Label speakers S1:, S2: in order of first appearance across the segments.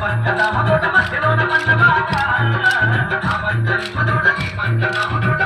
S1: పంచదామ తోట మధ్యలో పంచదామ తోట మధ్యలో పంచదామ తోట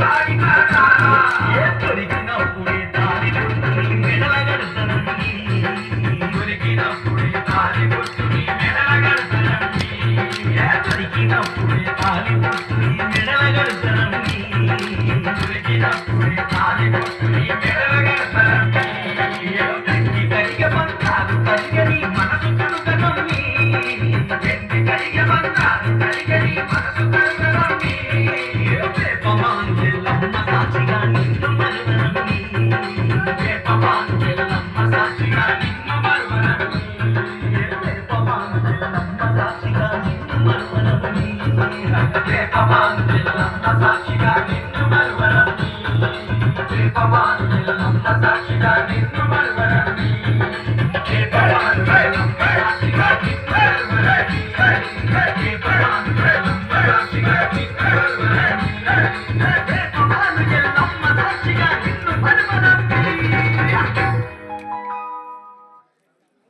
S1: బాలిక Thank you.